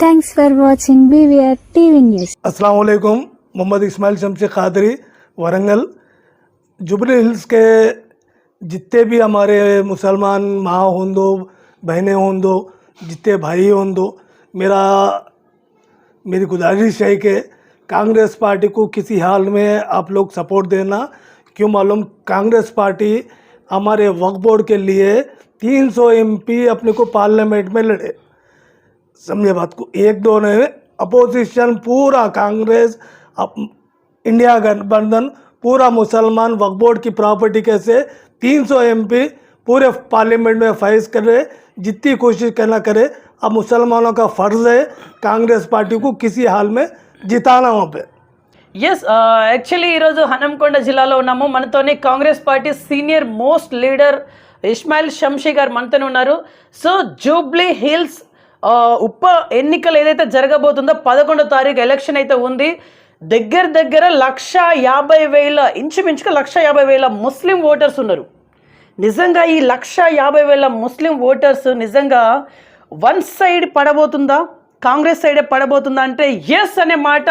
Thanks for watching BVR TV News. अस्सलाम वालेकुम मोहम्मद इस्माइल शमशी खादरी वरंगल जुबली हिल्स के जितने भी हमारे मुसलमान, माँ हों दो, बहनें हों दो, जितने भाई हों दो, मेरा, मेरी गुजारिश है कि कांग्रेस पार्टी को किसी हाल में आप लोग सपोर्ट देना। क्यों मालूम, कांग्रेस पार्टी हमारे वक्फ बोर्ड के लिए 300 एमपी अपने को पार्लियामेंट में लड़े। समझे बात को एक दो ने अपोजिशन पूरा कांग्रेस अप, इंडिया गठबंधन पूरा मुसलमान वक्फ बोर्ड की प्रॉपर्टी कैसे 300 एमपी पूरे पार्लियामेंट में फाइज करे जितनी कोशिश करना करे अब मुसलमानों का फर्ज है कांग्रेस पार्टी को किसी हाल में जिताना वहाँ पे ఎస్ యాక్చువల్లీ ఈరోజు హనంకొండ జిల్లాలో ఉన్నాము మనతోనే Congress party senior most leader Ismail Shamshi గారు మనతోనే ఉన్నారు సో జూబ్లీ హిల్స్ ఆ, ఉప ఎన్నికలు ఏదైతే జరగబోతుందో పదకొండో తారీఖు ఎలక్షన్ అయితే ఉంది. దగ్గర దగ్గర లక్ష యాభై వేల ఇంచుమించుగా లక్ష యాభై వేల ముస్లిం ఓటర్స్ ఉన్నారు. నిజంగా ఈ లక్ష యాభై వేల ముస్లిం ఓటర్స్ నిజంగా వన్ సైడ్ పడబోతుందా? కాంగ్రెస్ సైడే పడబోతుందా? అంటే ఎస్ అనే మాట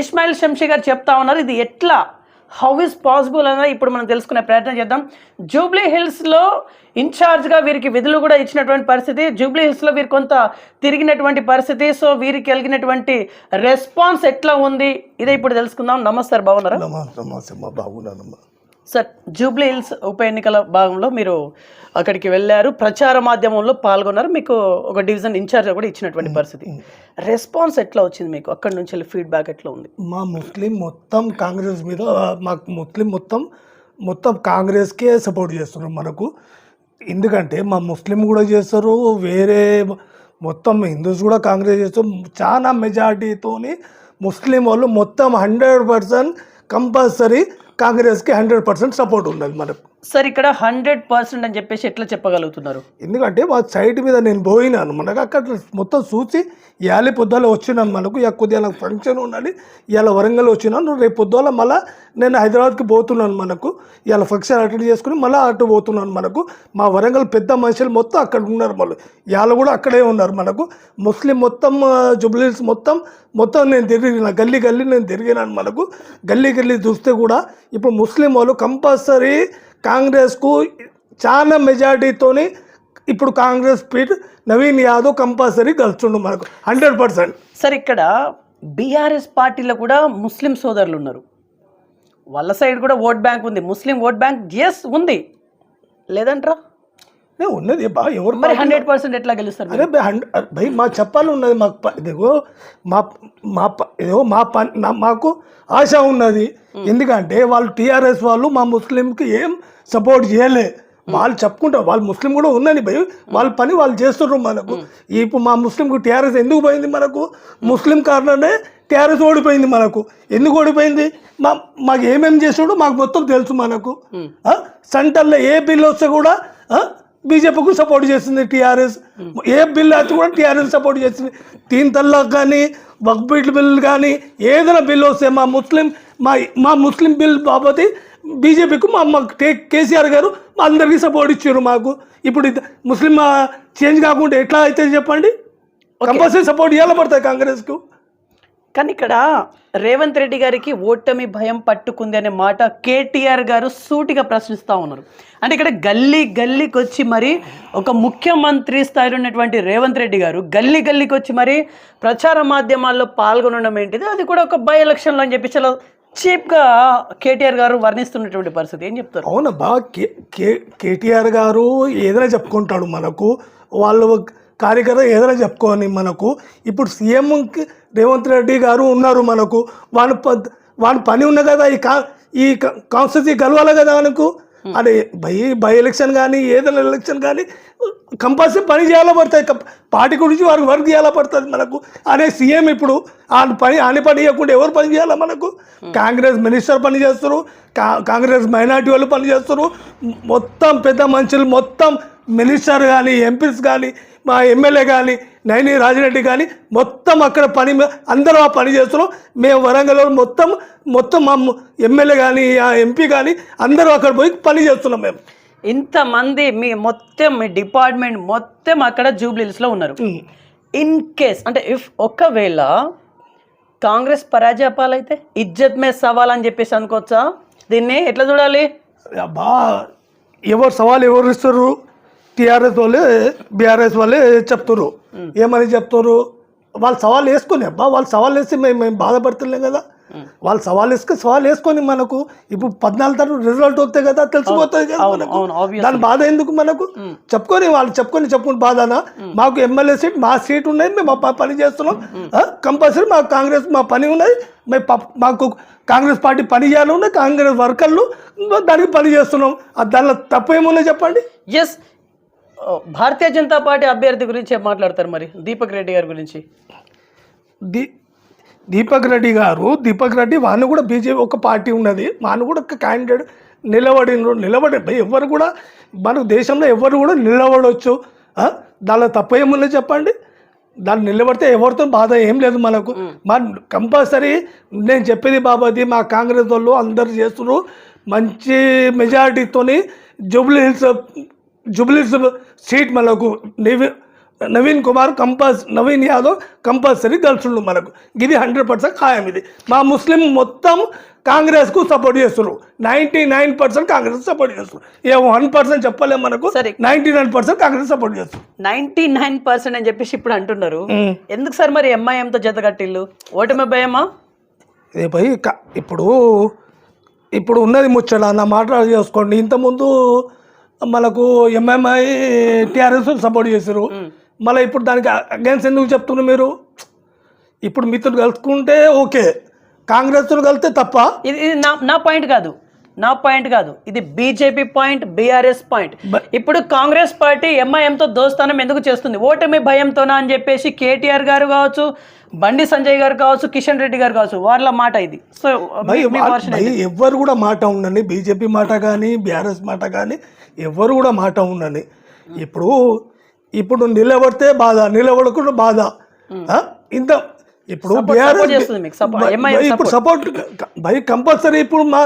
ఇస్మాయిల్ షంషీ గారు చెప్తా ఉన్నారు. ఇది ఎట్లా హౌ ఇస్ పాసిబుల్ అనేది ఇప్పుడు మనం తెలుసుకునే ప్రయత్నం చేద్దాం. జూబ్లీ హిల్స్లో ఇన్ఛార్జ్గా వీరికి విధులు కూడా ఇచ్చినటువంటి పరిస్థితి. జూబ్లీ హిల్స్లో వీరు కొంత తిరిగినటువంటి పరిస్థితి. సో వీరికి కలిగినటువంటి రెస్పాన్స్ ఎట్లా ఉంది? ఇదే ఇప్పుడు తెలుసుకుందాం. నమస్తే బాగున్నారా? నమస్తే బాగున్నానమ్మా. సార్ జూబ్లీ హిల్స్ ఉప ఎన్నికల భాగంలో మీరు అక్కడికి వెళ్ళారు ప్రచార మాధ్యమంలో పాల్గొన్నారు మీకు ఒక డివిజన్ ఇన్ఛార్జ్ కూడా ఇచ్చినటువంటి పరిస్థితి. రెస్పాన్స్ ఎట్లా వచ్చింది మీకు? అక్కడి నుంచి వెళ్ళి ఫీడ్బ్యాక్ ఎట్లా ఉంది? మా ముస్లిం మొత్తం కాంగ్రెస్ మీద మాకు ముస్లిం మొత్తం మొత్తం కాంగ్రెస్కే సపోర్ట్ చేస్తున్నారు మనకు. ఎందుకంటే మా ముస్లిం కూడా చేస్తారు వేరే మొత్తం హిందూస్ కూడా కాంగ్రెస్ చేస్తారు. చాలా మెజార్టీతోని ముస్లిం వాళ్ళు మొత్తం హండ్రెడ్ పర్సెంట్ కంపల్సరీ కాంగ్రెస్కి హండ్రెడ్ పర్సెంట్ సపోర్ట్ ఉన్నది మనకు సార్ ఇక్కడ హండ్రెడ్ పర్సెంట్ అని చెప్పేసి ఎట్లా చెప్పగలుగుతున్నారు? ఎందుకంటే మా సైట్ మీద నేను పోయినాను. మనకు అక్కడ మొత్తం చూసి ఇవాళ పొద్దుల వచ్చినాను మనకు ఇక కొద్దిగా నాకు ఫంక్షన్ ఉండాలి ఇవాళ వరంగల్ వచ్చినాను రేపు పొద్దుల మళ్ళీ నేను హైదరాబాద్కి పోతున్నాను మనకు. ఇవాళ ఫంక్షన్ అటెండ్ చేసుకుని మళ్ళీ అటు పోతున్నాను మనకు. మా వరంగల్ పెద్ద మనుషులు మొత్తం అక్కడ ఉన్నారు మళ్ళీ. ఇవాళ కూడా అక్కడే ఉన్నారు మనకు. ముస్లిం మొత్తం జుబ్లీస్ మొత్తం మొత్తం నేను తిరిగిన గల్లీ గల్లీ నేను తిరిగినాను మనకు. గల్లీ గల్లీ చూస్తే కూడా ఇప్పుడు ముస్లిం వాళ్ళు కంపల్సరీ కాంగ్రెస్కు చాలా మెజార్టీతోని ఇప్పుడు కాంగ్రెస్ పీట్ నవీన్ యాదవ్ కంపల్సరీ గెలుచుండు మనకు. Hundred percent. సార్ ఇక్కడ బీఆర్ఎస్ పార్టీలో కూడా ముస్లిం సోదరులు ఉన్నారు. వాళ్ళ సైడ్ కూడా ఓట్ బ్యాంక్ ఉంది. ముస్లిం ఓట్ బ్యాంక్ ఎస్ ఉంది. లేదంట్రా? ఉన్నది. బా ఎవరు మరి హండ్రెడ్ పర్సెంట్ ఎట్లా గెలుస్తారు? అరే భయ్ హండ్రెడ్ భయ్ మా చెప్పాలి ఉన్నది మాకు ఇదిగో మా మా ప- ఇదిగో మా పని మాకు ఆశ ఉన్నది. ఎందుకంటే వాళ్ళు టీఆర్ఎస్ వాళ్ళు మా ముస్లింకి ఏం సపోర్ట్ చేయలే. వాళ్ళు చెప్పుకుంటారు వాళ్ళు ముస్లిం కూడా ఉన్నది భయ్ వాళ్ళ పని వాళ్ళు చేస్తున్నారు మనకు. ఇప్పుడు మా ముస్లింకు టీఆర్ఎస్ ఎందుకు పోయింది మనకు? ముస్లిం కారణమే టీఆర్ఎస్ ఓడిపోయింది మనకు. ఎందుకు ఓడిపోయింది? మా మాకు ఏమేమి చేసాడో మాకు మొత్తం తెలుసు మనకు? సెంటర్లో ఏ బిల్ వస్తే కూడా? బీజేపీకి సపోర్ట్ చేస్తుంది టీఆర్ఎస్. ఏ బిల్ అయితే కూడా టీఆర్ఎస్ సపోర్ట్ చేస్తుంది. తీన్ తల్లాక్ కానీ వక్బీట్ బిల్ కానీ ఏదైనా బిల్ వస్తే మా ముస్లిం మా మా ముస్లిం బిల్ బాబతి బీజేపీకి మా మా కే- కేసీఆర్ గారు మా అందరికీ సపోర్ట్ ఇచ్చారు మాకు. ఇప్పుడు ముస్లిం చేంజ్ కాకుండా ఎట్లా అయితే చెప్పండి? కంపల్సరీ సపోర్ట్ ఇవ్వాలి పడతాయి కాంగ్రెస్కు? కానీ ఇక్కడ రేవంత్ రెడ్డి గారికి ఓటమి భయం పట్టుకుంది అనే మాట కేటీఆర్ గారు సూటిగా ప్రశ్నిస్తూ ఉన్నారు. అంటే ఇక్కడ గల్లీ గల్లీకి వచ్చి మరి ఒక ముఖ్యమంత్రి స్థాయిలో ఉన్నటువంటి రేవంత్ రెడ్డి గారు గల్లీ గల్లీకి వచ్చి మరి ప్రచార మాధ్యమాల్లో పాల్గొనడం ఏంటిది? అది కూడా ఒక బై ఎలక్షన్లో అని చెప్పి చాలా చీప్గా కేటీఆర్ గారు వర్ణిస్తున్నటువంటి పరిస్థితి. ఏం చెప్తారు? అవునబ్బా కే కే కేటీఆర్ గారు ఏదైనా చెప్పుకుంటాడు మనకు. వాళ్ళు కార్యకర్త ఏదైనా చెప్పుకొని మనకు ఇప్పుడు సీఎం రేవంత్ రెడ్డి గారు ఉన్నారు మనకు ప- వాని పని ఉన్న కదా ఈ కా ఈ కాన్స్టిట్యూన్సీ గెలవాలి కదా మనకు అదే బై బై ఎలక్షన్ కానీ ఏదైనా ఎలక్షన్ కానీ కంపల్సరీ పని చేయాలో పడతాయి. కం- పార్టీ గురించి వారికి వర్క్ చేయాలో పడుతుంది మనకు. అనే సీఎం ఇప్పుడు ఆ పని ఆని పని చేయకుండా ఎవరు పని చేయాలా మనకు? కాంగ్రెస్ మినిస్టర్ పని చేస్తారు కా- కాంగ్రెస్ మైనార్టీ వాళ్ళు పని చేస్తారు మొత్తం పెద్ద మనుషులు మొత్తం మినిస్టర్ కానీ ఎంపీస్ కానీ మా ఎమ్మెల్యే కానీ నైని రాజిరెడ్డి కానీ మొత్తం అక్కడ పని అందరూ ఆ పని చేస్తున్నారు. మేము వరంగల్ వాళ్ళు మొత్తం మొత్తం మా ఎమ్మెల్యే కానీ ఆ ఎంపీ కానీ అందరూ అక్కడ పోయి పని చేస్తున్నాం మేము. ఇంతమంది మీ మొత్తం మీ డిపార్ట్మెంట్ మొత్తం అక్కడ జూబ్లీస్లో ఉన్నారు. ఇన్ కేస్ అంటే ఇఫ్ ఒకవేళ కాంగ్రెస్ పరాజయ పాలైతే ఇజ్జత్ మే సవాల్ అని చెప్పేసి అనుకోవచ్చా? దీన్ని ఎట్లా చూడాలి? అబ్బా ఎవరు సవాల్ ఎవరు ఇస్తారు? టీఆర్ఎస్ వాళ్ళే బీఆర్ఎస్ వాళ్ళే చెప్తారు ఏమని చెప్తారు వాళ్ళు సవాల్ వేసుకొని అబ్బా వాళ్ళు సవాల్ వేసి మేము మేము బాధపడుతున్నాం కదా. వాళ్ళు సవాల్ వేసుకొని సవాల్ వేసుకొని మనకు ఇప్పుడు పద్నాలుగు తారీఖు రిజల్ట్ వస్తే కదా తెలిసిపోతుంది కదా మనకు. దాని బాధ ఎందుకు మనకు? చెప్పుకొని వాళ్ళు చెప్పుకొని చెప్పుకుని బాధనా? మాకు ఎమ్మెల్యే సీట్ మా సీట్ ఉన్నది మేము మా పని చేస్తున్నాం. కంపల్సరీ మాకు కాంగ్రెస్ మా పని ఉన్నది. మేము మాకు కాంగ్రెస్ పార్టీ పని చేయాలి ఉన్నది కాంగ్రెస్ వర్కర్లు దానికి పని చేస్తున్నాం. దానిలో తప్పు ఏమున్నా చెప్పండి? ఎస్ భారతీయ జనతా పార్టీ అభ్యర్థి గురించి మాట్లాడతారు మరి? దీపక్ రెడ్డి గారి గురించి. దీ దీపక్ రెడ్డి గారు దీపక్ రెడ్డి వాడిని కూడా బీజేపీ ఒక పార్టీ ఉన్నది. వాడిని కూడా ఒక క్యాండిడేట్ నిలబడినరు. నిలబడి ఎవరు కూడా మన దేశంలో ఎవరు కూడా నిలబడవచ్చు? దానిలో తప్పు ఏముందో చెప్పండి? దాన్ని నిలబడితే ఎవరితో బాధ ఏం లేదు మనకు. మన కంపల్సరీ నేను చెప్పేది బాబాది మా కాంగ్రెస్ వాళ్ళు అందరు చేస్తున్నారు. మంచి మెజారిటీతోని జూబ్లీ హిల్స్ జూబ్లీ హిల్స్ సీట్ మనకు నివి నవీన్ కుమార్ కంపల్స్ నవీన్ యాదవ్ కంపల్సరీ గెలుచుండు మనకు. ఇది హండ్రెడ్ పర్సెంట్ ఖాయం ఇది. మా ముస్లిం మొత్తం కాంగ్రెస్కు సపోర్ట్ చేస్తున్నారు. Ninety nine percent Congress support చేస్తున్నారు. ఏ వన్ పర్సెంట్ చెప్పలేము మనకు. సరే. Ninety nine percent Congress support చేస్తున్నారు. నైన్టీ నైన్ పర్సెంట్ అని చెప్పేసి ఇప్పుడు అంటున్నారు. ఎందుకు సార్ మరి ఎంఐఎంతో జత కట్టిల్లు? ఓటమి భయమా? భయ్ క- ఇప్పుడు ఇప్పుడు ఉన్నది ముచ్చట నా మాట చేసుకోండి. ఇంతకుముందు మనకు ఎంఎంఐ టీఆర్ఎస్ సపోర్ట్ చేశారు మళ్ళీ ఇప్పుడు దానికి అగేన్స్ ఎందుకు చెప్తున్నారు మీరు? ఇప్పుడు మీతో కలుసుకుంటే ఓకే. కాంగ్రెస్ కలిస్తే తప్ప. ఇది నా నా పాయింట్ కాదు. నా పాయింట్ కాదు. ఇది బీజేపీ పాయింట్ బీఆర్ఎస్ పాయింట్ ఇప్పుడు కాంగ్రెస్ పార్టీ ఎంఐఎంతో దోస్తానం ఎందుకు చేస్తుంది? ఓటమి భయంతోనా అని చెప్పేసి కేటీఆర్ గారు కావచ్చు బండి సంజయ్ గారు కావచ్చు కిషన్ రెడ్డి గారు కావచ్చు వాళ్ళ మాట ఇది. సో ఎవ్వరు కూడా మాట ఉండని బీజేపీ మాట కానీ బీఆర్ఎస్ మాట కానీ ఎవ్వరు కూడా మాట ఉండని. ఇప్పుడు ఇప్పుడు నిలబడితే బాధ నిలబడకుండా బాధ? ఇంత ఇప్పుడు బీఆర్ఎస్ ఇప్పుడు సపోర్ట్ భయ్ కంపల్సరీ ఇప్పుడు మా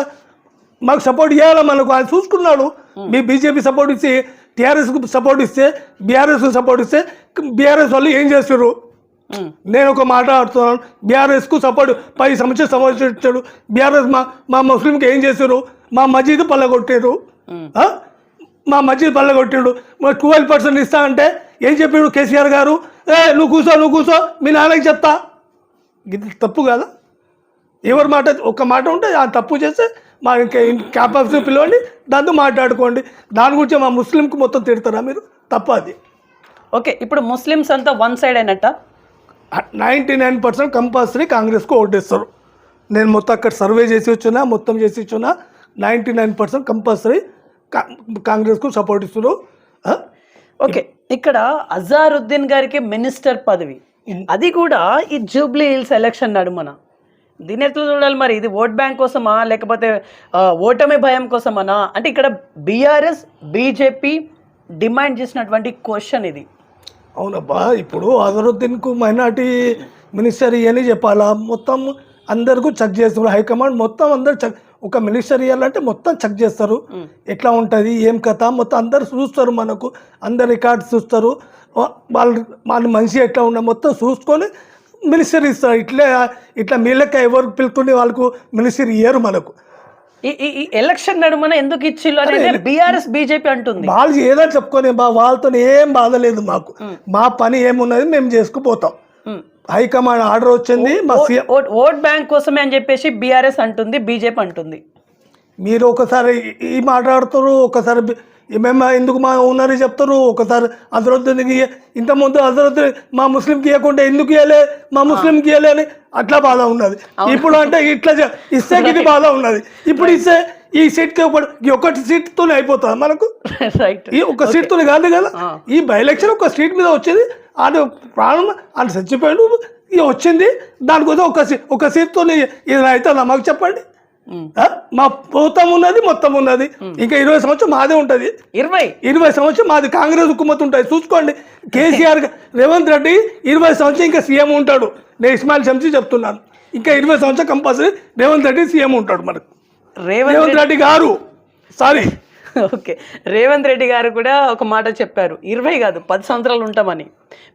మాకు సపోర్ట్ చేయాలా మనకు? ఆయన చూసుకున్నాడు. మీ బీజేపీ సపోర్ట్ ఇస్తే టీఆర్ఎస్కు సపోర్ట్ ఇస్తే బీఆర్ఎస్కు సపోర్ట్ ఇస్తే బీఆర్ఎస్ వాళ్ళు ఏం చేస్తారు. నేను ఒక మాట ఆడుతున్నాను. బీఆర్ఎస్కు సపోర్ట్ పది సంవత్సరాలు సపోర్ట్ ఇచ్చాడు బీఆర్ఎస్ మా మా ముస్లింకి ఏం చేశారు మా మసీద్ పల్లగొట్టారు? మా మసీద్ పల్లగొట్టాడు ట్వెల్వ్ పర్సెంట్ ఇస్తా అంటే ఏం చెప్పాడు కేసీఆర్ గారు? ఏ నువ్వు కూర్చో నువ్వు కూర్చో మీ నాన్నకి చెప్తా. ఇది తప్పు కదా? ఎవరి మాట ఒక మాట ఉంటే ఆ తప్పు చేస్తే మా ఇంకా క్యాపసిటీ పిలవండి దాంతో మాట్లాడుకోండి. దాని గురించి మా ముస్లింకి మొత్తం తిడతారా మీరు? తప్ప అది. ఓకే ఇప్పుడు ముస్లిమ్స్ అంతా వన్ సైడ్ అయినట్ట? నైంటీ నైన్ పర్సెంట్ కంపల్సరీ కాంగ్రెస్కు ఓటేస్తారు నేను మొత్తం అక్కడ సర్వే చేసి వచ్చినా మొత్తం చేసి ఇచ్చున్నా నైంటీ నైన్ పర్సెంట్ కంపల్సరీ కాంగ్రెస్కు సపోర్ట్ ఇస్తారు? ఓకే ఇక్కడ అజారుద్దీన్ గారికి మినిస్టర్ పదవి. అది కూడా ఈ జూబ్లీ హిల్స్ ఎలక్షన్ నడుమన. దీని ఎట్లా చూడాలి మరి? ఇది ఓట్ బ్యాంక్ కోసమా లేకపోతే ఓటమి భయం కోసమనా? అంటే ఇక్కడ బీఆర్ఎస్ బీజేపీ డిమాండ్ చేసినటువంటి క్వశ్చన్ ఇది. అవునబ్బా ఇప్పుడు అజరుద్దీన్కు మైనార్టీ మినిస్టర్ అని చెప్పాలా? మొత్తం అందరికీ చెక్ చేస్తారు హైకమాండ్ మొత్తం అందరు చెక్ ఒక మినిస్టర్ ఇవ్వాలంటే మొత్తం చెక్ చేస్తారు. ఎట్లా ఉంటుంది? ఏం కథ? మొత్తం అందరు చూస్తారు మనకు. అందరు రికార్డ్స్ చూస్తారు. వాళ్ళు వాళ్ళ మనిషి ఎట్లా ఉన్న మొత్తం చూసుకొని మినిస్టర్ ఇస్తారు. ఇట్లే ఇట్లా మీ లెక్క ఎవరు పిలుతుండే వాళ్ళకు మినిస్టర్ ఇయ్యరు మనకు. ఈ ఎలక్షన్ నడుమన ఎందుకు ఇచ్చిల్లు అనేది బీఆర్ఎస్ బీజేపీ అంటుంది. వాళ్ళు ఏదో చెప్పుకొని బా వాళ్ళతో ఏం బాధ లేదు మాకు. మా పని ఏమున్నది మేము చేసుకుపోతాం. హైకమాండ్ ఆర్డర్ వచ్చింది మా ఓట్ బ్యాంక్ కోసమే అని చెప్పేసి బీఆర్ఎస్ అంటుంది బీజేపీ అంటుంది. మీరు ఒకసారి ఈ- మాట్లాడుతారు ఒకసారి మేము ఎందుకు మా ఉన్నది చెప్తారు? ఒకసారి అజరుద్దీన్కి ఇంతకుముందు అజరుద్దీన్ మా ముస్లింకి ఇవ్వకుండా ఎందుకు ఇవ్వలే మా ముస్లింకి ఇవ్వలే అని అట్లా బాధ ఉన్నది. ఇప్పుడు అంటే ఇట్లా ఇస్తే ఇది బాధ ఉన్నది. ఇప్పుడు ఇస్తే ఈ సీట్కి ఒకటి ఈ ఒకటి సీట్తోనే అయిపోతుంది మనకు? ఈ ఒక సీట్తో కాదు కదా? ఈ బై ఎలక్షన్ ఒక సీట్ మీద వచ్చింది. ఆడు ప్రాణం ఆయన చచ్చిపోయాడు వచ్చింది. దానికోసం ఒక ఒక సీట్తో ఇది అవుతుందా మాకు చెప్పండి? మా మొత్తం ఉన్నది మొత్తం ఉన్నది. ఇంకా ఇరవై సంవత్సరం మాదే ఉంటుంది. ఇరవై? ఇరవై సంవత్సరం మాది కాంగ్రెస్ హుకుమత్ ఉంటుంది. చూసుకోండి కేసీఆర్ రేవంత్ రెడ్డి ఇరవై సంవత్సరం ఇంకా సీఎం ఉంటాడు. నేను ఇస్మాయిల్ శంసీ చెప్తున్నాను. ఇంకా ఇరవై సంవత్సరం కంపల్సరీ రేవంత్ రెడ్డి సీఎం ఉంటాడు మనకు. రేవంత్ రెడ్డి గారు సారీ. ఓకే. రేవంత్ రెడ్డి గారు కూడా ఒక మాట చెప్పారు. ఇరవై కాదు పది సంవత్సరాలు ఉంటామని.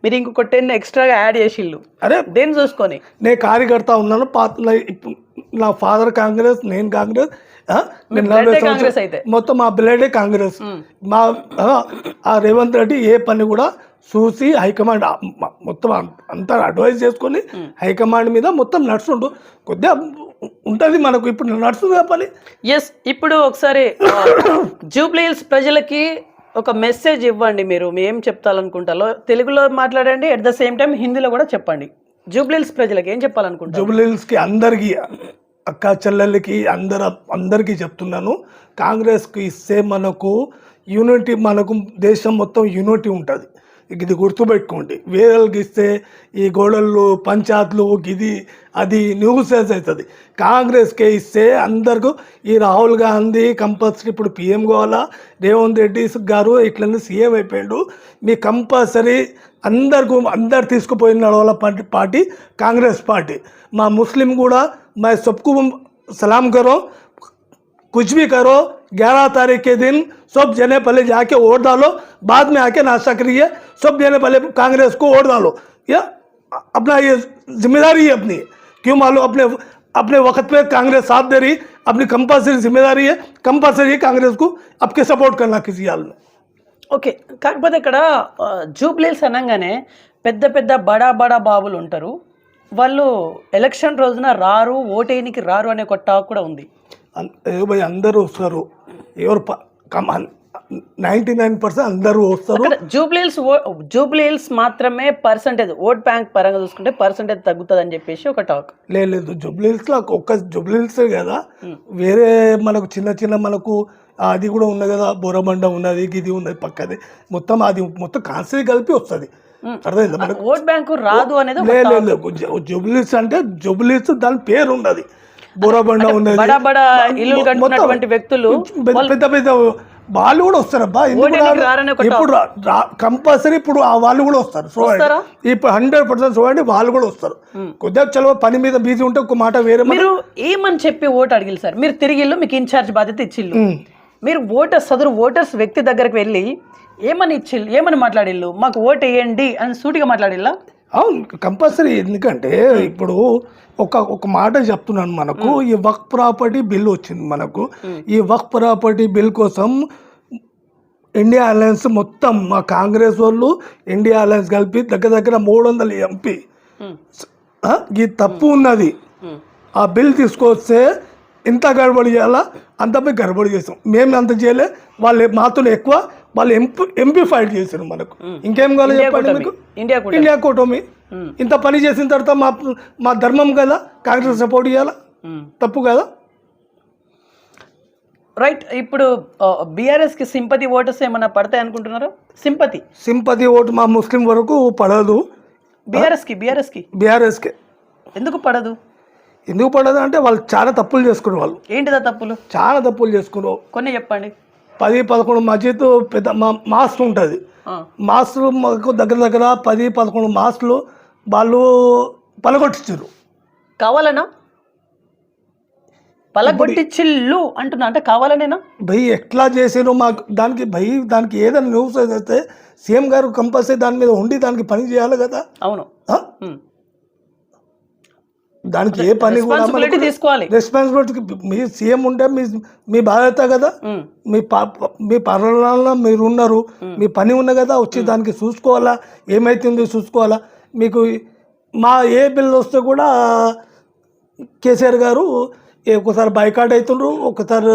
మీరు ఇంకొక టెన్ ఎక్స్ట్రాగా యాడ్ చేసిళ్ళు. అరే దేన్ని చూసుకొని? నేను కార్యకర్త ఉన్నాను పాత నా- ఫాదర్ కాంగ్రెస్ నేను కాంగ్రెస్ కాంగ్రెస్ అయితే. మొత్తం మా బ్లడే కాంగ్రెస్. మా. ఆ, రేవంత్ రెడ్డి ఏ పని కూడా చూసి హైకమాండ్ మొత్తం అంతా అడ్వైజ్ చేసుకొని హైకమాండ్ మీద మొత్తం నడుచుండు కొద్దిగా ఉంటుంది మనకు ఇప్పుడు నడుస్తుంది పని. ఎస్ ఇప్పుడు ఒకసారి జూబ్లీహిల్స్ ప్రజలకి ఒక మెసేజ్ ఇవ్వండి మీరు. ఏం చెప్తాలనుకుంటారో తెలుగులో మాట్లాడండి అట్ ద సేమ్ టైం హిందీలో కూడా చెప్పండి. జూబ్లీహిల్స్ ప్రజలకి ఏం చెప్పాలనుకుంటారు? జూబ్లీహిల్స్కి అందరికీ అక్క చెల్లెళ్ళకి అందర అందరికీ చెప్తున్నాను. కాంగ్రెస్కి ఇస్తే మనకు యూనిటీ మనకు దేశం మొత్తం యూనిటీ ఉంటుంది. ఇది గుర్తుపెట్టుకోండి. వేరేకి గీస్తే ఈ గోడలు పంచాయత్లు గిది అది న్యూసెన్స్ అవుతుంది. కాంగ్రెస్కే ఇస్తే అందరికీ ఈ రాహుల్ గాంధీ కంపల్సరీ ఇప్పుడు పీఎం కావాలా? రేవంత్ రెడ్డి గారు ఇట్లనే సీఎం అయిపోయాడు. మీ కంపల్సరీ అందరికీ అందరు తీసుకుపోయిన వాళ్ళ పార్టీ కాంగ్రెస్ పార్టీ. మా ముస్లిం కూడా మా సబ్కు సలాం కరో కుజ్బీ కరో ग्यारह तारीख के दिन सब जने पहले जाके वोट डालो बाद में आके नाश्ता करिए सब जने पहले कांग्रेस को वोट डालो या अपना ये जिम्मेदारी है अपनी क्यों मालूम अपने अपने वक्त पे कांग्रेस साथ दे रही अपनी कंपल्सरी जिम्मेदारी है कंपल्सरी कांग्रेस को आपके सपोर्ट करना किसी हाल में ఓకే కాకపోతే ఇక్కడ జూబ్లీహిల్స్ అనగానే పెద్ద పెద్ద బడా బడా బాబులు ఉంటారు వాళ్ళు ఎలక్షన్ రోజున రారు ఓటేయనికి రారు అనే ఒక టాక్ కూడా ఉంది భయ్ అందరూ వస్తారు. ఎవరు నైంటీ నైన్ పర్సెంట్ అందరూ వస్తారు. ఓ- జూబ్లీహిల్స్ మాత్రమే పర్సంటేజ్ ఓట్ బ్యాంక్ పరంగా చూసుకుంటే పర్సంటేజ్ తగ్గుతుంది అని చెప్పేసి ఒక టాక్. లేదు జుబ్లీహిల్స్లో ఒక్క జుబ్లీహిల్సే కదా. వేరే మనకు చిన్న చిన్న మనకు అది కూడా ఉన్నది కదా బోరబండ ఉన్నది ఇది ఉన్నది పక్కది. మొత్తం అది మొత్తం కాన్సరీ కలిపి వస్తుంది. అర్థమైందా మనకు? ఓట్ బ్యాంకు రాదు అనేది లేదు లేదు. జు- జుబ్లీహిల్స్ అంటే జుబ్లీహిల్స్ దాని పేరు ఉన్నది బోరబండ ఉన్నది. బడా బడా మొ- ఇల్లు కట్టుకున్నటువంటి వ్యక్తులు పెద్ద పెద్ద వాళ్ళు కూడా వస్తారబ్బా ఇప్పుడు కంపల్సరీ ఇప్పుడు ఆ వాళ్ళు కూడా వస్తారు సో? ఇప్పుడు హండ్రెడ్ పర్సెంట్ చూడండి వాళ్ళు కూడా వస్తారు. కొద్దిగా చలో పని మీద బిజీ ఉంటే ఒక మాట వేరే మీరు ఏమని చెప్పి ఓటు అడిగిల్లు సార్? మీరు తిరిగిల్లు మీకు ఇన్ఛార్జ్ బాధ్యత ఇచ్చిల్లు. మీరు ఓటర్స్ సదరు ఓటర్స్ వ్యక్తి దగ్గరకు వెళ్ళి ఏమని ఇచ్చిల్లు? ఏమని మాట్లాడిల్లు? మాకు ఓటు వేయండి అని సూటిగా మాట్లాడిల్లా? అవును కంపల్సరీ. ఎందుకంటే ఇప్పుడు ఒక ఒక మాట చెప్తున్నాను మనకు. ఈ వక్ ప్రాపర్టీ బిల్ వచ్చింది మనకు. ఈ వక్ ప్రాపర్టీ బిల్ కోసం ఇండియా అలయన్స్ మొత్తం మా కాంగ్రెస్ వాళ్ళు ఇండియా అలయన్స్ కలిపి దగ్గర దగ్గర మూడు వందల ఎంపీ ఈ తప్పు ఉన్నది. ఆ బిల్ తీసుకొస్తే ఎంత గడబడి చేయాలా? అంత పోయి గడబడి చేసాం మేము అంత చేయలే. వాళ్ళు మాతో ఎక్కువ వాళ్ళు ఎంపీ ఎంపీ ఫైట్ చేశారు మనకు. ఇంకేం కావాలి చెప్పండి మీకు? ఇండియా కూటమి. ఇండియా కూటమి. ఇంత పని చేసిన తర్వాత మా మా ధర్మం కదా? కాంగ్రెస్ సపోర్ట్ చేయాలా? తప్పు కదా? రైట్ ఇప్పుడు బీఆర్ఎస్కి సింపతి ఓటర్స్ ఏమన్నా పడతాయి అనుకుంటున్నారా? సింపతి. సింపతి ఓటు మా ముస్లిం వరకు పడదు. బీఆర్ఎస్కి బీఆర్ఎస్కి బీఆర్ఎస్కే. ఎందుకు పడదు? ఎందుకు పడదు అంటే వాళ్ళు చాలా తప్పులు చేసుకున్నారు వాళ్ళు ఏంటిదా తప్పులు? చాలా తప్పులు చేసుకున్నారు కొన్ని చెప్పండి. పది పదకొండు మస్జిద్ పెద్ద మా మాస్క్ ఉంటుంది. మాస్కులు మాకు దగ్గర దగ్గర పది పదకొండు మాస్కులు వాళ్ళు పలగొట్టించారు కావాలనా? పలగొట్టిచ్చిల్లు అంటున్నా అంటే కావాలనేనా? భయ్ ఎట్లా చేసారు మాకు దానికి భయ్ దానికి ఏదైనా న్యూస్ అయితే సీఎం గారు కంపల్సరీ దాని మీద ఉండి దానికి పని చేయాలి కదా. అవును. దానికి ఏ పని కూడా రెస్పాన్సిబిలిటీ తీసుకోవాలి. రెస్పాన్సిబిలిటీ మీ సీఎం ఉంటే మీ మీ బాధ్యత కదా. మీ. మీ పాలనలో మీరు ఉన్నారు. మీ. పని ఉన్న కదా వచ్చి దానికి చూసుకోవాలా ఏమైతుంది చూసుకోవాలా. మీకు మా ఏ బిల్ వస్తే కూడా కేసీఆర్ గారు ఒకసారి బైకాట్ అవుతుండ్రు ఒకసారి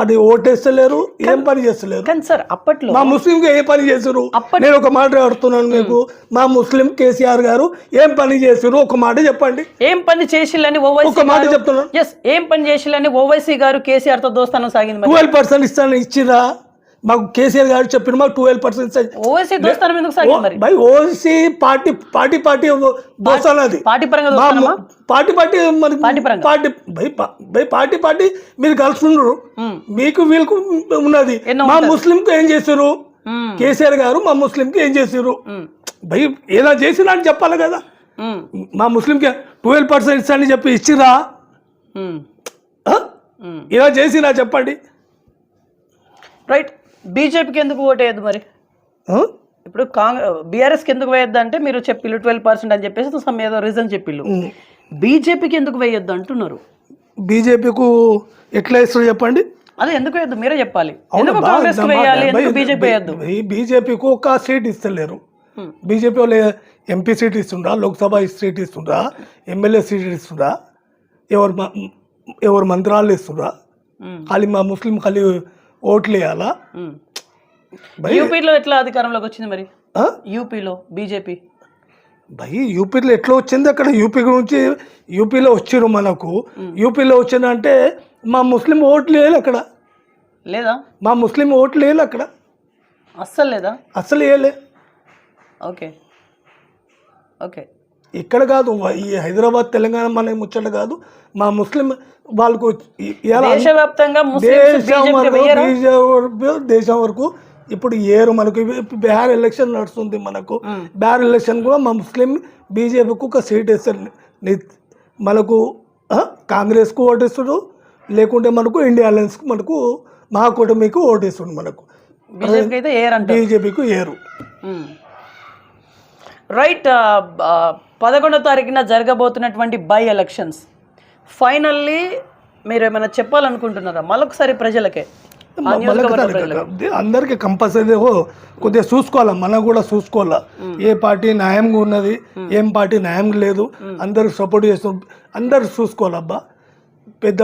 అది ఓటేస్తలేరు ఏం పని చేస్తలేరు. కానీ సార్ అప్పట్లో మా ముస్లింకి ఏ పని చేసారు నేను ఒక మాట అడుగుతున్నాను మీకు. మా ముస్లిం కేసీఆర్ గారు ఏం పని చేసారు ఒక మాట చెప్పండి. ఏం పని చేసిల్లని ఓవైసీ ఒక మాట చెప్తున్నాను. ఎస్ ఏం పని చేసిల్లని ఓవైసీ గారు కేసీఆర్తో దోస్తానం సాగింది ట్వెల్వ్ పర్సెంట్ ఇస్తాను ఇచ్చిరా మాకు కేసీఆర్ గారు చెప్పిన మాకు twelve percent by OC party party party దోస్తాను అది. పార్టీ పరంగా పార్టీ పార్టీ మరి party. Party by by party party మీరు కలుసుకున్నారు. మీకు వీళ్ళకు ఉన్నది. మా ముస్లింకి ఏం చేశారు మ్మ్. కేసీఆర్ గారు మా ముస్లింకి ఏం చేశారు మ్మ్. భయ్ ఏదైనా చేసినా అని చెప్పాలి కదా. మా ముస్లింకి ట్వెల్వ్ పర్సెంట్ ఇస్తానని చెప్పి ఇచ్చిరా. ఇలా చేసినా చెప్పండి. రైట్ బీజేపీకి ఎందుకు ఓటేయద్దు మరి? ఇప్పుడు కాంగ్రెస్ బీఆర్ఎస్కి ఎందుకు వేయొద్దు అంటే మీరు చెప్పిల్లు ట్వెల్వ్ పర్సెంట్ అని చెప్పేసి సమ్ ఏదో రీజన్ చెప్పిల్లు. బీజేపీకి ఎందుకు వేయొద్దు అంటున్నారు? బీజేపీకు ఎట్లా ఇస్తారు చెప్పండి. అదే ఎందుకు వేయొద్దు? మీరే చెప్పాలి. ఎందుకు కాంగ్రెస్ వేయాలి? బీజేపీ వేయొద్దు? బీజేపీకి ఒక సీట్ ఇస్తలేరు. బీజేపీ వాళ్ళు ఎంపీ సీట్ ఇస్తుండ్రా లోక్సభ సీట్ ఇస్తుండ్రా ఎమ్మెల్యే సీట్ ఇస్తుండ్రా ఎవరు ఎవరు మంత్రాలు ఇస్తుండ్రా ఖాళీ మా ముస్లిం ఖాళీ ఓట్లు వేయాలా యూపీలో ఎట్లా అధికారంలోకి వచ్చింది మరి? యూపీలో బీజేపీ. భయ్ యూపీలో ఎట్లా వచ్చింది? అక్కడ యూపీ గురించి యూపీలో వచ్చిర్రు మనకు. యూపీలో వచ్చిందంటే మా ముస్లిం ఓట్లు వేయాలి అక్కడ. లేదా? మా ముస్లిం ఓట్లు వేయాలి అక్కడ. అస్సలు లేదా? అసలు వేయలే. ఓకే. ఓకే. ఇక్కడ కాదు ఈ హైదరాబాద్ తెలంగాణ మన ముచ్చట కాదు. మా ముస్లిం వాళ్ళకు దేశవ్యాప్తంగా దేశం బీజేపీ వరకు ఇప్పుడు ఏరు మనకు బీహార్ ఎలక్షన్ నడుస్తుంది మనకు. బీహార్ ఎలక్షన్ కూడా మా ముస్లిం బీజేపీకి ఒక సీట్ వేస్తారు ని- మనకు కాంగ్రెస్కు ఓటేస్తుడు లేకుంటే మనకు ఇండియా అలయన్స్కు మనకు మహాకూటమికి ఓటేస్తుండు మనకు. బీజేపీకి ఏరు రైట్ పదకొండో తారీఖున జరగబోతున్నటువంటి బై ఎలక్షన్స్. ఫైనల్లీ మీరు ఏమైనా చెప్పాలనుకుంటున్నారా? మళ్ళొకసారి ప్రజలకే. అందరికి కంపల్సరీ కొద్దిగా చూసుకోవాలా? మనం కూడా చూసుకోవాలా? ఏ పార్టీ న్యాయంగా ఉన్నది ఏం పార్టీ న్యాయంగా లేదు అందరికి సపోర్ట్ చేస్తు అందరు చూసుకోవాలబ్బా పెద్ద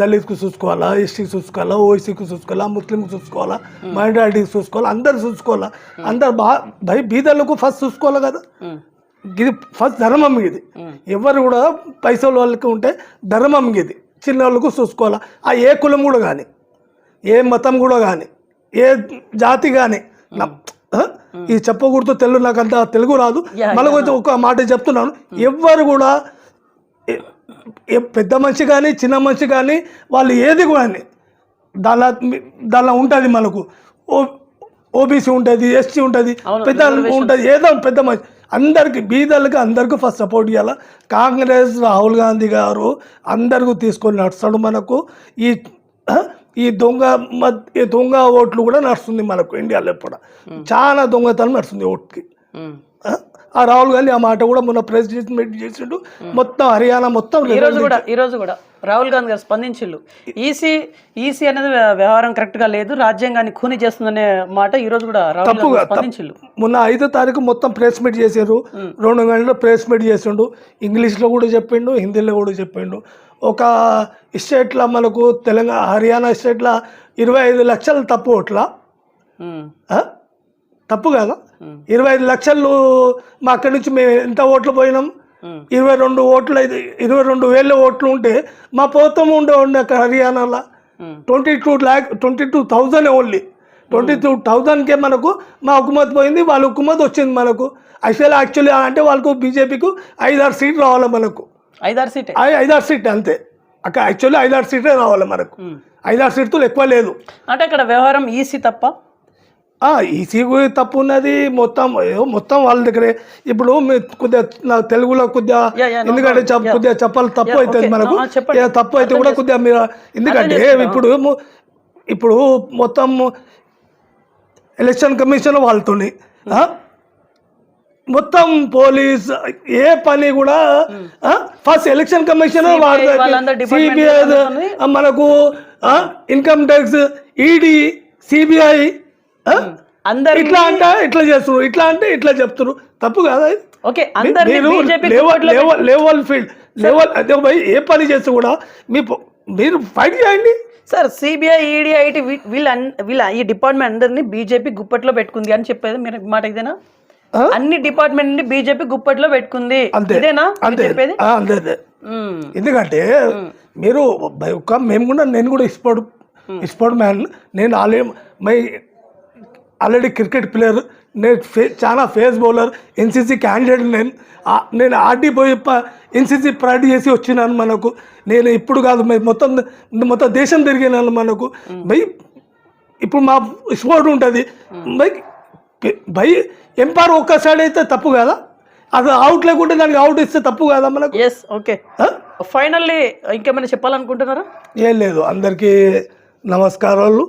దళిత్కు చూసుకోవాలా ఎస్టీకి చూసుకోవాలా ఓసీకి చూసుకోవాలా ముస్లింకి చూసుకోవాలా మైనారిటీకి చూసుకోవాలా అందరు చూసుకోవాలా. అందరు బా భయ బీదర్లకు ఫస్ట్ చూసుకోవాలి కదా. ఇది ఫస్ట్ ధర్మం ఇది. ఎవరు కూడా పైసలు వాళ్ళకి ఉంటే ధర్మం ఇది. చిన్న వాళ్ళకు చూసుకోవాలా. ఆ ఏ కులం కూడా కానీ ఏ మతం కూడా కానీ ఏ జాతి కానీ ఈ చెప్పకూడదు తెలుగు నాకు అంత తెలుగు రాదు. మళ్ళీ ఒక మాట చెప్తున్నాను. ఎవ్వరు కూడా పెద్ద మనిషి కానీ చిన్న మనిషి కానీ వాళ్ళు ఏది కానీ దానిలో దానిలో ఉంటుంది మనకు. ఓ ఓబీసీ ఉంటుంది ఎస్టీ ఉంటుంది పెద్ద ఉంటుంది ఏదో పెద్ద మనిషి. అందరికి బీదర్లకి అందరికీ ఫస్ట్ సపోర్ట్ చేయాలి. కాంగ్రెస్ రాహుల్ గాంధీ గారు అందరికీ తీసుకొని నడుస్తాడు మనకు. ఈ ఈ దొంగ ఈ దొంగ ఓట్లు కూడా నడుస్తుంది మనకు ఇండియాలో ఇప్పుడు చాలా దొంగతనం నడుస్తుంది ఓట్కి. ఆ? రాహుల్ గాంధీ ఆ మాట కూడా మొన్న ప్రెసిడెంట్ మీట్ చేసిండు. మొత్తం హర్యానా మొత్తం ఈ రోజు కూడా ఈ రోజు కూడా రాహుల్ గాంధీ గారు స్పందించిల్లు ఈసీ ఈసీ అనేది వ్య- వ్యవహారం కరెక్ట్గా లేదు. రాజ్యాంగాన్ని ఖూని చేస్తుందనే మాట ఈ రోజు కూడా రాహుల్ గారు స్పందించిల్లు మొన్న ఐదో తారీఖు మొత్తం ప్రెస్ మీట్ చేశారు రెండు గంటలు ప్రెస్ మీట్ చేసిండు. ఇంగ్లీష్లో కూడా చెప్పిండు హిందీలో కూడా చెప్పిండు. ఒక స్టేట్లో మనకు తెలంగాణ హర్యానా స్టేట్లో ఇరవై ఐదు లక్షలు తప్పు ఓట్లా? తప్పు కదా. ఇరవై ఐదు లక్షలు మా అక్కడి నుంచి మేము ఎంత ఓట్లు పోయినాం. ఇరవై రెండు ఓట్లు అయితే ఇరవై రెండు వేల ఓట్లు ఉంటే మా పోతం ఉండే ఉండే అక్కడ హర్యానాలో. Twenty two lakh twenty two thousand only. Twenty two థౌజండ్కే మనకు మా హుకుమత్ పోయింది వాళ్ళ హుకుమత్ వచ్చింది మనకు. యాక్చువల్లీ యాక్చువల్లీ అంటే వాళ్ళకు బీజేపీకు ఐదారు సీట్లు రావాలి మనకు. ఐదారు సీటే? ఐదారు సీట్ అంతే. అక్కడ యాక్చువల్లీ ఐదారు సీటే రావాలి మనకు. ఐదారు సీట్లు ఎక్కువ లేదు. అంటే అక్కడ వ్యవహారం ఈసీ తప్ప? ఈసీ తప్పు ఉన్నది. మొత్తం మొత్తం వాళ్ళ దగ్గరే. ఇప్పుడు కొద్దిగా నా తెలుగులో కొద్దిగా ఎందుకంటే. కొద్దిగా చెప్పాలి తప్పు అవుతుంది. మనకు. తప్పు అయితే కూడా కొద్దిగా మీరు ఎందుకంటే. ఇప్పుడు ఇప్పుడు మొత్తం ఎలక్షన్ కమిషన్ వాళ్ళతోని ఆ? మొత్తం పోలీస్ ఏ పని కూడా ఫస్ట్ ఎలక్షన్ కమిషన్ సిబిఐ మనకు ఇన్కమ్ ట్యాక్స్ ఈడీ సిబిఐ అందరి ఇట్లా అంటే ఇట్లా చేస్తున్నారు ఇట్లా అంటే ఇట్లా చెప్తున్నారు. తప్పు కాదా? ఓకే లెవెల్ ఫీల్డ్ లెవెల్ అదే ఏ పని చేస్తే కూడా మీ మీరు ఫైట్ చేయండి. సార్ సిబిఐ ఈడీ ఐటీ వీళ్ళ వీళ్ళ ఈ డిపార్ట్మెంట్ అందరినీ బీజేపీ గుప్పట్లో పెట్టుకుంది అని చెప్పేది మీరు మాట ఇదేనా? అన్ని డిపార్ట్మెంట్ని బీజేపీ గుప్పట్లో పెట్టుకుంది. అంతే. ఇదేనా చెప్పేది. ఎందుకంటే మీరు ఒక్క మేము కూడా నేను కూడా స్పోర్ట్ స్పోర్ట్ మ్యాన్. నేను already my already cricket player నేను ఫే చాలా ఫేస్ బౌలర్ ఎన్సీసీ క్యాండిడేట్ నేను. నేను ఆర్డీ పోయి ఎన్సీసీ ప్రైడ్ చేసి వచ్చినాను మనకు. నేను ఇప్పుడు కాదు మొత్తం మొత్తం దేశం తిరిగినాను మనకు. భయ్ ఇప్పుడు మా స్పోర్ట్ ఉంటుంది. భయ్ భయ్ ఎంపైర్ ఒక్క సైడ్ అయితే తప్పు కదా? అది అవుట్ లేకుంటే దానికి అవుట్ ఇస్తే తప్పు కదా మనకు? Yes okay? ఫైనల్లీ ఇంకేమైనా చెప్పాలనుకుంటున్నారా? ఏం లేదు అందరికీ నమస్కారాలు.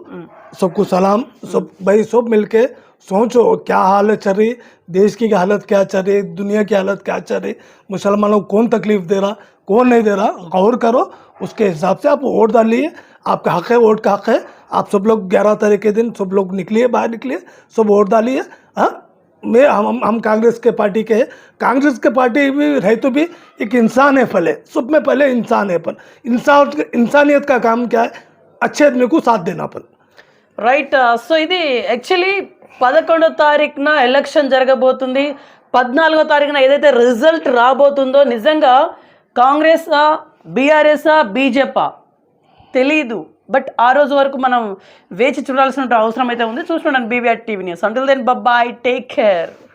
सबको सलाम, सब भाई, सब मिलके सोचो, क्या हालत चल रही देश की हालत क्या चल रही दुनिया की हालत क्या चल रही मुसलमानों को कौन तकलीफ़ दे रहा? कौन नहीं दे रहा? गौर करो, उसके हिसाब से आप वोट डालिए आपका हक है, वोट का हक है। आप सब लोग ग्यारह तारीख के दिन सब लोग निकलिए, बाहर निकलिए, सब वोट डालिए हाँ? मैं, हम, हम- कांग्रेस के पार्टी के हैं। कांग्रेस के पार्टी भी है तो भी एक इंसान है पहले, सब में पहले इंसान है अपन। इंसान इंसानियत का काम क्या है? अच्छे आदमी को साथ देना अपन। రైట్ సో uh, ఇది యాక్చువల్లీ పదకొండో తారీఖున ఎలక్షన్ జరగబోతుంది. పద్నాలుగో తారీఖున ఏదైతే రిజల్ట్ రాబోతుందో నిజంగా కాంగ్రెసా బీఆర్ఎస్ఆ బీజేపా? తెలీదు. బట్ ఆ రోజు వరకు మనం వేచి చూడాల్సిన అవసరం అయితే ఉంది. చూస్తున్నాను BVR TV news until then బబ్బాయ్ take care